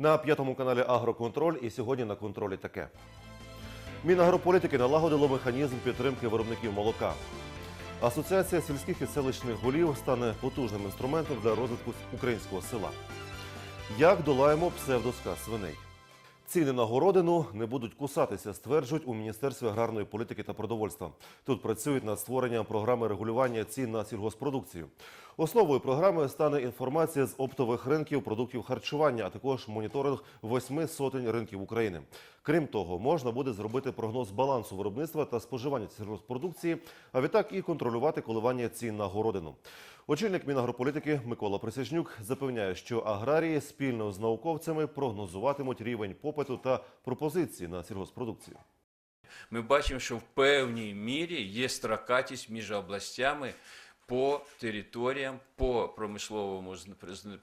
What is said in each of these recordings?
На п'ятому каналі Агроконтроль і сьогодні на контролі таке. Мінагрополітики налагодило механізм підтримки виробників молока. Асоціація сільських і селищних голів стане потужним інструментом для розвитку українського села. Як долаємо псевдосказ свиней? Ціни на городину не будуть кусатися, стверджують у Міністерстві аграрної політики та продовольства. Тут працюють над створенням програми регулювання цін на сільгоспродукцію. Основою програми стане інформація з оптових ринків продуктів харчування, а також моніторинг восьми сотень ринків України. Крім того, можна буде зробити прогноз балансу виробництва та споживання сільгоспродукції, а відтак і контролювати коливання цін на городину. Очільник Мінагрополітики Микола Присяжнюк запевняє, що аграрії спільно з науковцями прогнозуватимуть рівень попиту та пропозиції на сільгоспродукцію. Ми бачимо, що в певній мірі є строкатість між областями по територіям, по промисловому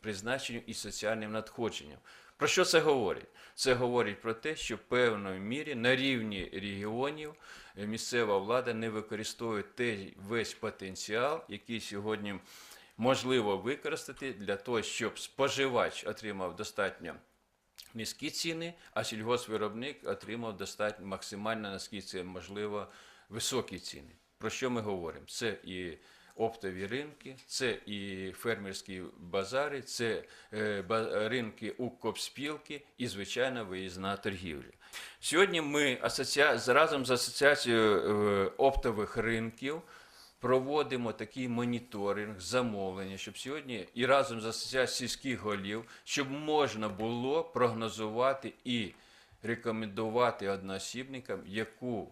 призначенню і соціальним надходженням. Про що це говорить? Це говорить про те, що в певній мірі на рівні регіонів е, місцева влада не використовує той весь потенціал, який сьогодні можливо використати для того, щоб споживач отримав достатньо низькі ціни, а сільгоспвиробник отримав достатньо максимально наскільки це можливо високі ціни. Про що ми говоримо? Це і оптові ринки, це і фермерські базари, це е, ринки укрспілки і, звичайно, виїзна торгівля. Сьогодні ми разом з асоціацією е, оптових ринків проводимо такий моніторинг, замовлення, щоб сьогодні і разом з асоціацією сільських голів, щоб можна було прогнозувати і рекомендувати одноосібникам, яку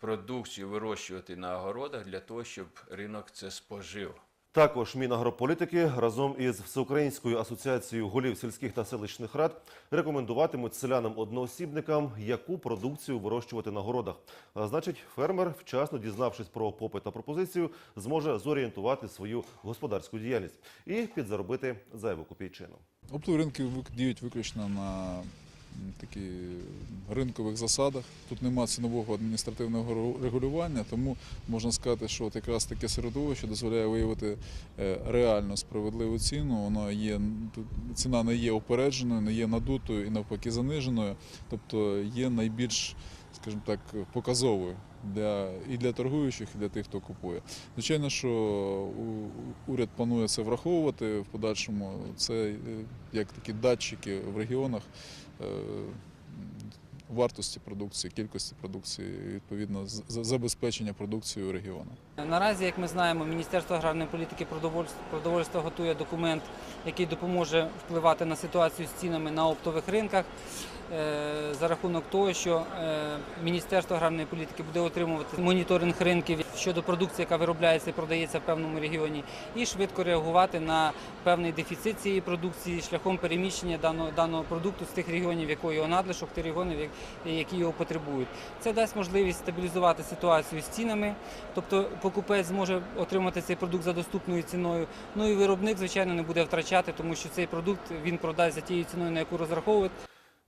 продукцію вирощувати на огородах для того, щоб ринок це спожив. Також Мінагрополітики разом із Всеукраїнською асоціацією голів сільських та селищних рад рекомендуватимуть селянам-одноосібникам, яку продукцію вирощувати на городах. А значить, фермер, вчасно дізнавшись про попит та пропозицію, зможе зорієнтувати свою господарську діяльність і підзаробити зайву копійчину. Оптові ринки діють виключно на такі ринкових засадах. Тут нема цінового адміністративного регулювання, тому можна сказати, що от якраз таке середовище дозволяє виявити е, реально справедливу ціну. Воно є ціна не є упередженою, не є надутою і навпаки заниженою, тобто є найбільш скажімо так, показовою для і для торгуючих, і для тих, хто купує. Звичайно, що уряд планує це враховувати в подальшому. Це е, як такі датчики в регіонах вартості продукції, кількості продукції, відповідно забезпечення продукцією регіону. Наразі, як ми знаємо, Міністерство аграрної політики продовольства готує документ, який допоможе впливати на ситуацію з цінами на оптових ринках. е, За рахунок того, що е, Міністерство аграрної політики буде отримувати моніторинг ринків щодо продукції, яка виробляється і продається в певному регіоні, і швидко реагувати на певний дефіцит цієї продукції шляхом переміщення даного даного продукту з тих регіонів, якої його надлишок, тих регіонів, які його потребують. Це дасть можливість стабілізувати ситуацію з цінами, тобто покупець зможе отримати цей продукт за доступною ціною. Ну і виробник, звичайно, не буде втрачати, тому що цей продукт він продасть за тією ціною, на яку розраховує.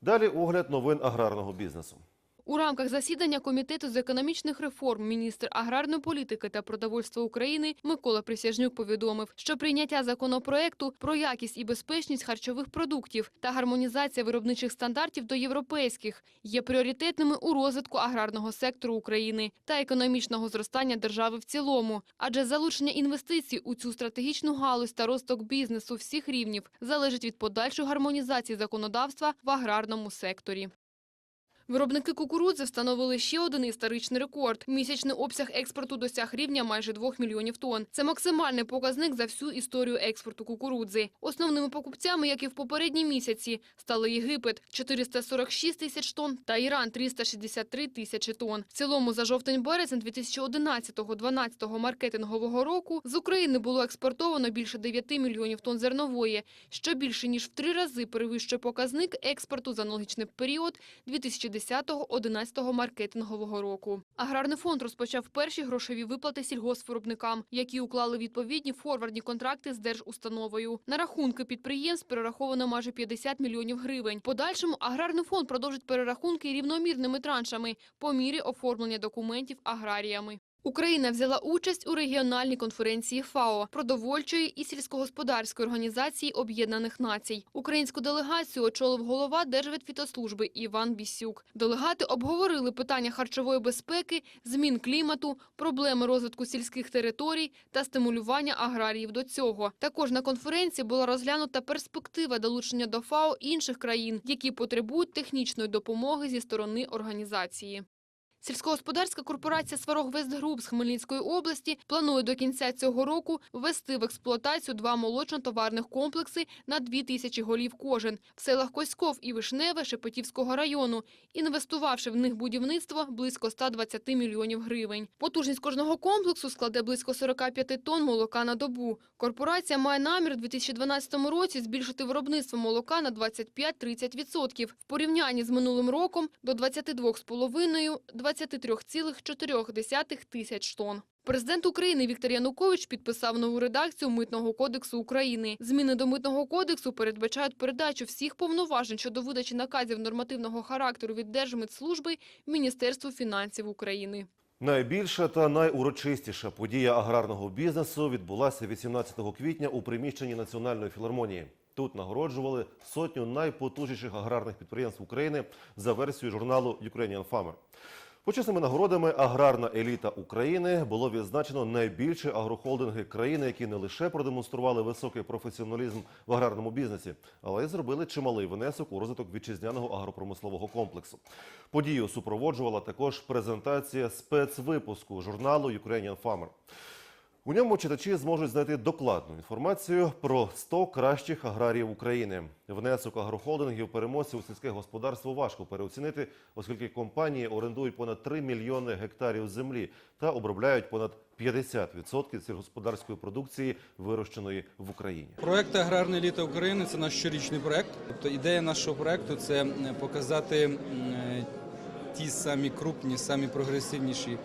Далі огляд новин аграрного бізнесу. У рамках засідання Комітету з економічних реформ міністр аграрної політики та продовольства України Микола Присяжнюк повідомив, що прийняття законопроекту про якість і безпечність харчових продуктів та гармонізація виробничих стандартів до європейських є пріоритетними у розвитку аграрного сектору України та економічного зростання держави в цілому. Адже залучення інвестицій у цю стратегічну галузь та розвиток бізнесу всіх рівнів залежить від подальшої гармонізації законодавства в аграрному секторі. Виробники кукурудзи встановили ще один історичний рекорд. Місячний обсяг експорту досяг рівня майже 2 мільйонів тонн. Це максимальний показник за всю історію експорту кукурудзи. Основними покупцями, як і в попередні місяці, стали Єгипет – 446 тисяч тонн та Іран – 363 тисячі тонн. В цілому за жовтень-березень 2011-2012 маркетингового року з України було експортовано більше 9 мільйонів тонн зернової, що більше ніж в три рази перевищує показник експорту за аналогічний період 2010-2011 маркетингового року. Аграрний фонд розпочав перші грошові виплати сільгоспвиробникам, які уклали відповідні форвардні контракти з держустановою. На рахунки підприємств перераховано майже 50 мільйонів гривень. Подальшому аграрний фонд продовжить перерахунки рівномірними траншами по мірі оформлення документів аграріями. Україна взяла участь у регіональній конференції ФАО продовольчої і сільськогосподарської організації Об'єднаних Націй. Українську делегацію очолив голова Держветфітослужби Іван Бісюк. Делегати обговорили питання харчової безпеки, змін клімату, проблеми розвитку сільських територій та стимулювання аграріїв до цього. Також на конференції була розглянута перспектива долучення до ФАО інших країн, які потребують технічної допомоги зі сторони організації. Сільськогосподарська корпорація Сварог Вестгруп з Хмельницької області планує до кінця цього року ввести в експлуатацію два молочно-товарних комплекси на 2 тисячі голів кожен в селах Коськов і Вишневе Шепетівського району, інвестувавши в них будівництво близько 120 мільйонів гривень. Потужність кожного комплексу складе близько 45 тонн молока на добу. Корпорація має намір у 2012 році збільшити виробництво молока на 25-30% в порівнянні з минулим роком до 22,5 23,4 тисяч тонн. Президент України Віктор Янукович підписав нову редакцію Митного кодексу України. Зміни до Митного кодексу передбачають передачу всіх повноважень щодо видачі наказів нормативного характеру від Держмитслужби Міністерству фінансів України. Найбільша та найурочистіша подія аграрного бізнесу відбулася 18 квітня у приміщенні Національної філармонії. Тут нагороджували сотню найпотужніших аграрних підприємств України за версією журналу Ukrainian Farmer. Почесними нагородами аграрна еліта України було відзначено найбільші агрохолдинги країни, які не лише продемонстрували високий професіоналізм в аграрному бізнесі, але й зробили чималий внесок у розвиток вітчизняного агропромислового комплексу. Подію супроводжувала також презентація спецвипуску журналу Ukrainian Farmer. У ньому читачі зможуть знайти докладну інформацію про 100 кращих аграріїв України. Внесок агрохолдингів переможців у сільське господарство важко переоцінити, оскільки компанії орендують понад 3 мільйони гектарів землі та обробляють понад 50% сільгосподарської продукції, вирощеної в Україні. Проект Аграрне літо України це наш щорічний проект. Тобто ідея нашого проекту це е, показати е, ті самі крупні, самі прогресивніші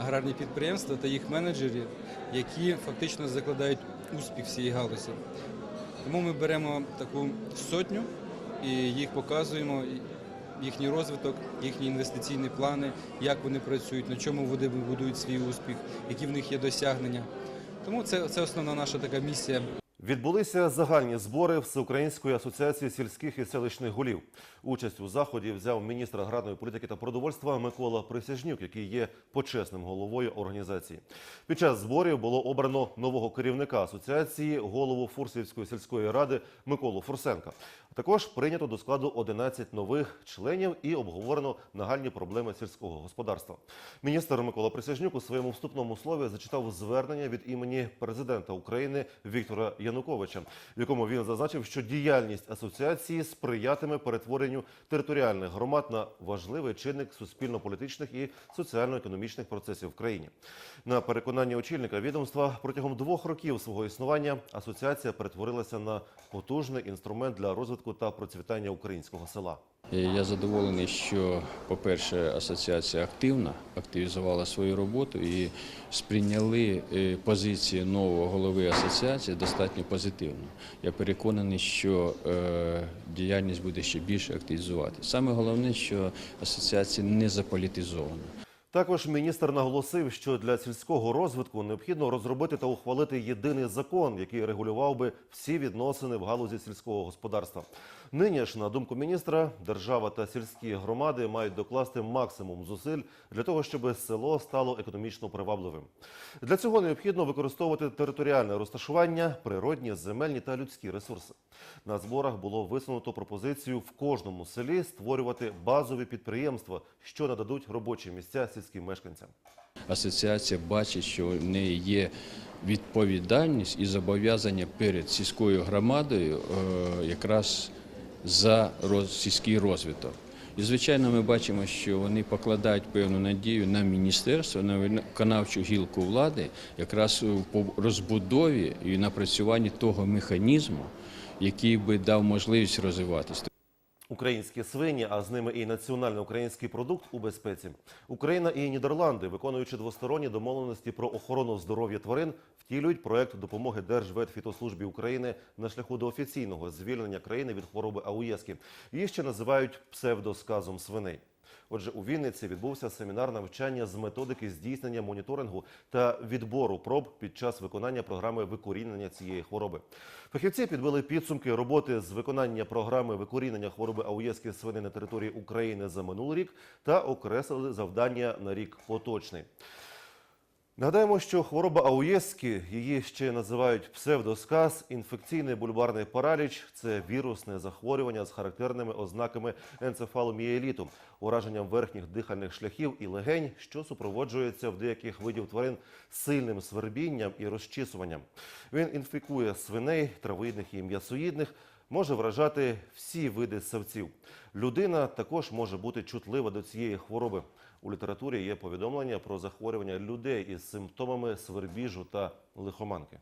аграрні підприємства та їх менеджерів, які фактично закладають успіх всієї галузі. Тому ми беремо таку сотню і їх показуємо. Їхній розвиток, їхні інвестиційні плани, як вони працюють, на чому вони будують свій успіх, які в них є досягнення. Тому це, це основна наша така місія Відбулися загальні збори Всеукраїнської асоціації сільських і селищних голів. Участь у заході взяв міністр аграрної політики та продовольства Микола Присяжнюк, який є почесним головою організації. Під час зборів було обрано нового керівника асоціації, голову Фурсівської сільської ради Миколу Фурсенка. Також прийнято до складу 11 нових членів і обговорено нагальні проблеми сільського господарства. Міністр Микола Присяжнюк у своєму вступному слові зачитав звернення від імені президента України Віктора Януковича, в якому він зазначив, що діяльність асоціації сприятиме перетворенню територіальних громад на важливий чинник суспільно-політичних і соціально-економічних процесів в країні. На переконання очільника відомства протягом двох років свого існування асоціація перетворилася на потужний інструмент для розвитку та процвітання українського села. Е, Я задоволений, що, по-перше, асоціація активна, активізувала свою роботу і сприйняли е, позиції нового голови асоціації достатньо позитивно. Я переконаний, що е, діяльність буде ще більше активізувати. Саме головне, що асоціація не заполітизована. Також міністр наголосив, що для сільського розвитку необхідно розробити та ухвалити єдиний закон, який регулював би всі відносини в галузі сільського господарства. Нині ж, на думку міністра, держава та сільські громади мають докласти максимум зусиль для того, щоб село стало економічно привабливим. Для цього необхідно використовувати територіальне розташування, природні, земельні та людські ресурси. На зборах було висунуто пропозицію в кожному селі створювати базові підприємства, що нададуть робочі місця сільським мешканцям. Асоціація бачить, що в неї є відповідальність і зобов'язання перед сільською громадою е, якраз за сільський розвиток. І, звичайно, ми бачимо, що вони покладають певну надію на міністерство, на виконавчу гілку влади, якраз по розбудові і напрацюванні того механізму, який би дав можливість розвиватися. Українські свині, а з ними і національний український продукт у безпеці. Україна і Нідерланди, виконуючи двосторонні домовленості про охорону здоров'я тварин, втілюють проект допомоги Держветфітослужбі України на шляху до офіційного звільнення країни від хвороби АУЄСКІ. Її ще називають псевдосказом свиней. Отже, у Вінниці відбувся семінар навчання з методики здійснення моніторингу та відбору проб під час виконання програми викорінення цієї хвороби. Фахівці підбили підсумки роботи з виконання програми викорінення хвороби ауєської свини на території України за минулий рік та окреслили завдання на рік поточний. Нагадаємо, що хвороба ауєски, її ще називають псевдосказ, інфекційний бульбарний параліч це вірусне захворювання з характерними ознаками енцефаломієліту, ураженням верхніх дихальних шляхів і легень, що супроводжується в деяких видів тварин сильним свербінням і розчісуванням. Він інфікує свиней, травоїдних і м'ясоїдних, може вражати всі види савців. Людина також може бути чутлива до цієї хвороби. У літературі є повідомлення про захворювання людей із симптомами свербіжу та лихоманки.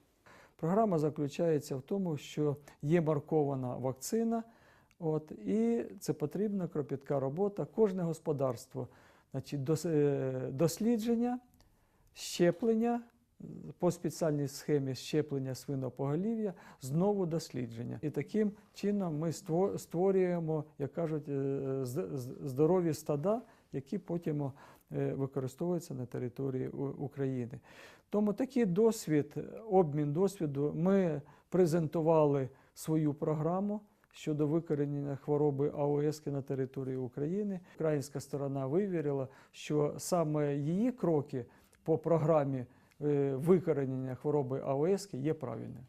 Програма заключається в тому, що є маркована вакцина, от, і це потрібна кропітка робота. Кожне господарство, значить, е, дослідження, щеплення по спеціальній схемі щеплення свинопоголів'я, знову дослідження. І таким чином ми ство- створюємо, як кажуть, е, здорові стада, які потім е, використовуються на території України. Тому такий досвід, обмін досвіду, ми презентували свою програму щодо викоренення хвороби АОС на території України. Українська сторона вивірила, що саме її кроки по програмі е, викоренення хвороби АОС є правильними.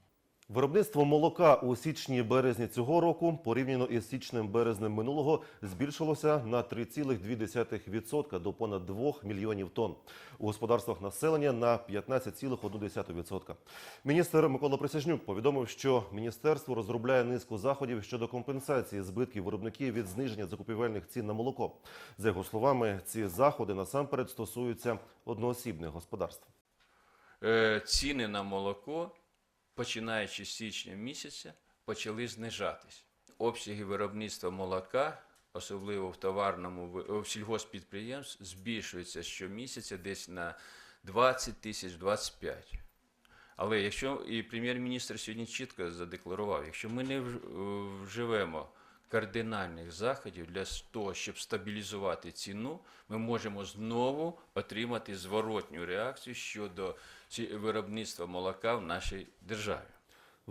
Виробництво молока у січні-березні цього року порівняно із січнем-березнем минулого збільшилося на 3,2% до понад 2 мільйонів тонн. У господарствах населення на 15,1%. Міністр Микола Присяжнюк повідомив, що міністерство розробляє низку заходів щодо компенсації збитків виробників від зниження закупівельних цін на молоко. За його словами, ці заходи насамперед стосуються одноосібних господарств. Е, Ціни на молоко, починаючи з січня місяця, почали знижатись. Обсяги виробництва молока, особливо в товарному в сільгоспідприємств, збільшуються щомісяця десь на 20 тисяч 25. Але якщо і прем'єр-міністр сьогодні чітко задекларував, якщо ми не вживемо кардинальних заходів для того, щоб стабілізувати ціну, ми можемо знову отримати зворотню реакцію щодо виробництва молока в нашій державі.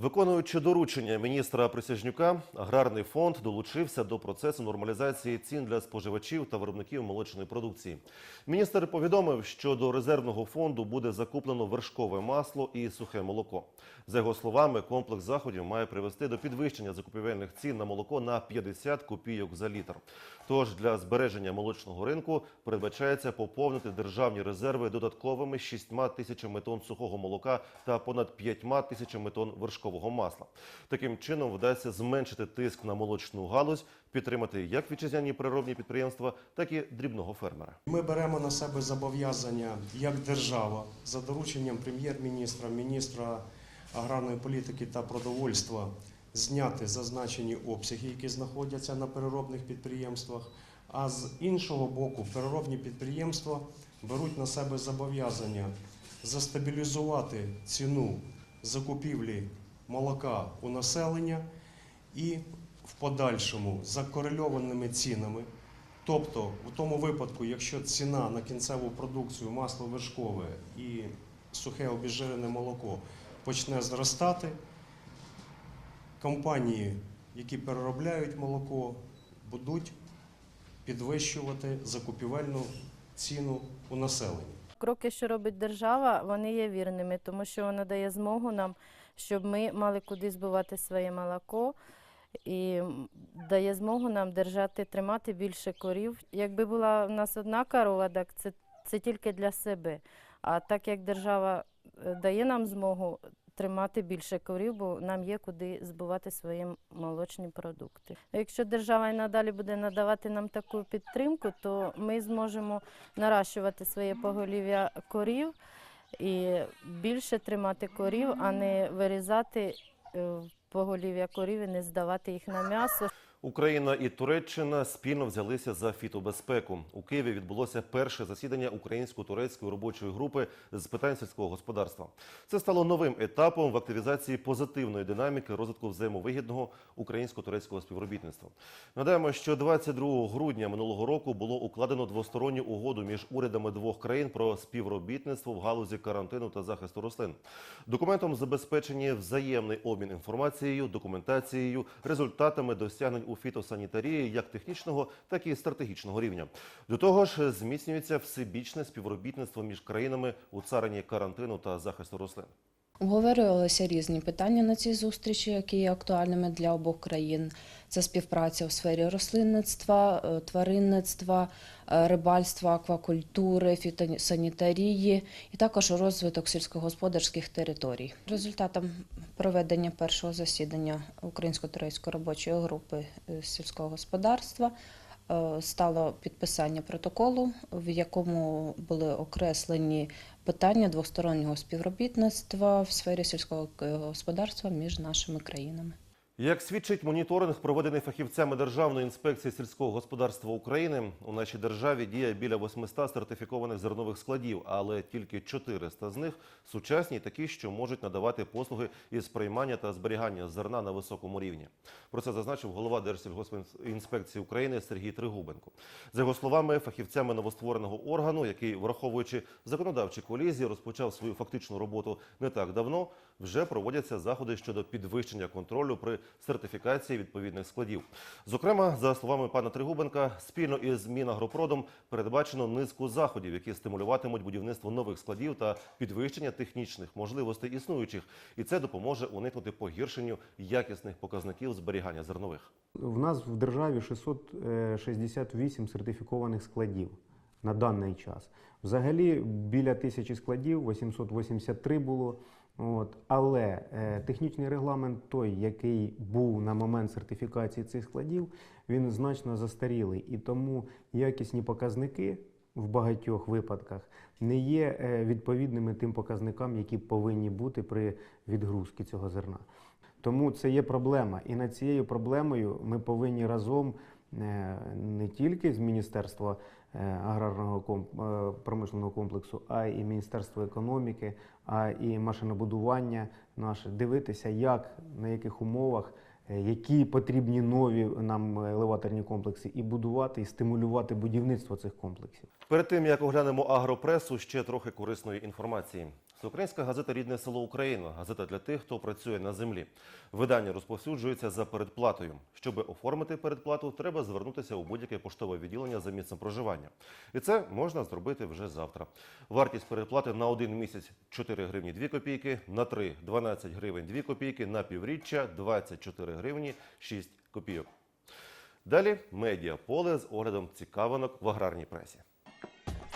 Виконуючи доручення міністра Присяжнюка, аграрний фонд долучився до процесу нормалізації цін для споживачів та виробників молочної продукції. Міністр повідомив, що до резервного фонду буде закуплено вершкове масло і сухе молоко. За його словами, комплекс заходів має привести до підвищення закупівельних цін на молоко на 50 копійок за літр. Тож для збереження молочного ринку передбачається поповнити державні резерви додатковими 6 тисячами тонн сухого молока та понад 5 тисячами тонн вершкового масла. Таким чином вдасться зменшити тиск на молочну галузь, підтримати як вітчизняні переробні підприємства, так і дрібного фермера. Ми беремо на себе зобов'язання як держава за дорученням прем'єр-міністра, міністра аграрної політики та продовольства зняти зазначені обсяги, які знаходяться на переробних підприємствах. А з іншого боку, переробні підприємства беруть на себе зобов'язання застабілізувати ціну закупівлі молока у населення і в подальшому за корельованими цінами Тобто, в тому випадку, якщо ціна на кінцеву продукцію масло вершкове і сухе обіжирене молоко почне зростати, компанії, які переробляють молоко, будуть підвищувати закупівельну ціну у населення. Кроки, що робить держава, вони є вірними, тому що вона дає змогу нам, щоб ми мали куди збивати своє молоко і дає змогу нам держати, тримати більше корів. Якби була в нас одна корова, так це, це тільки для себе. А так як держава е, дає нам змогу тримати більше корів, бо нам є куди збивати свої молочні продукти. Якщо держава і надалі буде надавати нам таку підтримку, то ми зможемо наращувати своє поголів'я корів і більше тримати корів, а не вирізати е, поголів'я корів і не здавати їх на м'ясо. Україна і Туреччина спільно взялися за фітобезпеку. У Києві відбулося перше засідання українсько-турецької робочої групи з питань сільського господарства. Це стало новим етапом в активізації позитивної динаміки розвитку взаємовигідного українсько-турецького співробітництва. Нагадаємо, що 22 грудня минулого року було укладено двосторонню угоду між урядами двох країн про співробітництво в галузі карантину та захисту рослин. Документом забезпечені взаємний обмін інформацією, документацією, результатами досягнень у фітосанітарії як технічного, так і стратегічного рівня. До того ж, зміцнюється всебічне співробітництво між країнами у царині карантину та захисту рослин. Обговорювалися різні питання на цій зустрічі, які є актуальними для обох країн. Це співпраця у сфері рослинництва, е, тваринництва, е, рибальства, аквакультури, фітосанітарії і також розвиток сільськогосподарських територій. Результатом проведення першого засідання українсько-турецької робочої групи е, сільського господарства стало підписання протоколу, в якому були окреслені питання двостороннього співробітництва в сфері сільського е, господарства між нашими країнами. Як свідчить моніторинг, проведений фахівцями Державної інспекції сільського господарства України, у нашій державі діє біля 800 сертифікованих зернових складів, але тільки 400 з них сучасні такі, що можуть надавати послуги із приймання та зберігання зерна на високому рівні. Про це зазначив голова Держсільгоспінспекції України Сергій Тригубенко. За його словами, фахівцями новоствореного органу, який, враховуючи законодавчі колізії, розпочав свою фактичну роботу не так давно, вже проводяться заходи щодо підвищення контролю при сертифікації відповідних складів. Зокрема, за словами пана Тригубенка, спільно із Мінагропродом передбачено низку заходів, які стимулюватимуть будівництво нових складів та підвищення технічних можливостей існуючих, і це допоможе уникнути погіршенню якісних показників зберігання зернових. В нас в державі 668 сертифікованих складів на даний час. Взагалі біля тисячі складів, 883 було. От. Але е, технічний регламент той, який був на момент сертифікації цих складів, він значно застарілий. І тому якісні показники в багатьох випадках не є е, відповідними тим показникам, які повинні бути при відгрузці цього зерна. Тому це є проблема. І над цією проблемою ми повинні разом не тільки з Міністерства е, аграрного е, промишленого комплексу, а й Міністерства економіки, а і машинобудування наше дивитися, як на яких умовах. е, Які потрібні нові нам елеваторні комплекси, і будувати, і стимулювати будівництво цих комплексів. Перед тим як оглянемо агропресу, ще трохи корисної інформації. Всеукраїнська газета Рідне село Україна газета для тих, хто працює на землі. Видання розповсюджується за передплатою. Щоб оформити передплату, треба звернутися у будь-яке поштове відділення за місцем проживання. І це можна зробити вже завтра. Вартість передплати на один місяць 4 гривні 2 копійки, на 3 – 12 гривень 2 копійки, на півріччя 24 гривні 6 копійок. Далі медіаполе з оглядом цікавинок в аграрній пресі.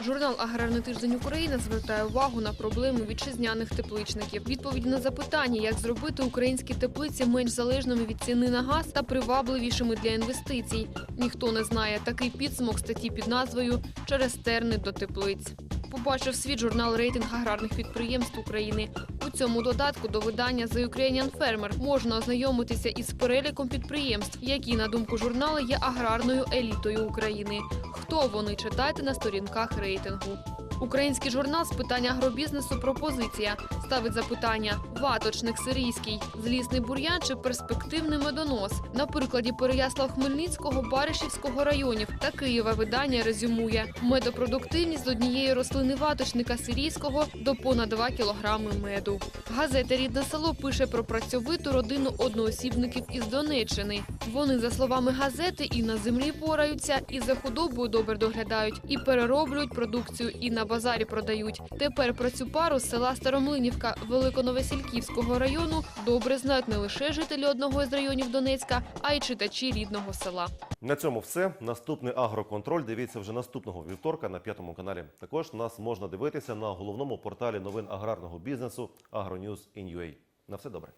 Журнал Аграрний тиждень України звертає увагу на проблеми вітчизняних тепличників. Відповіді на запитання, як зробити українські теплиці менш залежними від ціни на газ та привабливішими для інвестицій. Ніхто не знає такий підсумок статті під назвою Через терни до теплиць. Побачив світ журнал рейтинг аграрних підприємств України. Цьому додатку до видання The Ukrainian Farmer можна ознайомитися із переліком підприємств, які, на думку журналу, є аграрною елітою України. Хто вони читайте на сторінках рейтингу. Український журнал з питань агробізнесу Пропозиція ставить запитання: ваточник сирійський, злісний бур'ян чи перспективний медонос. На прикладі Переяслав-Хмельницького, Баришівського районів та Києва видання резюмує медопродуктивність з однієї рослини ваточника сирійського до понад 2 кілограми меду. Газета Рідне село пише про працьовиту родину одноосібників із Донеччини. Вони, за словами газети, і на землі пораються, і за худобою добре доглядають, і перероблюють продукцію, і на базарі продають. Тепер про цю пару з села Старомлинівка Великоновесільківського району добре знають не лише жителі одного із районів Донецька, а й читачі рідного села. На цьому все. Наступний агроконтроль дивіться вже наступного вівторка на п'ятому каналі. Також нас можна дивитися на головному порталі новин аграрного бізнесу AgroNews.in.ua. На все добре.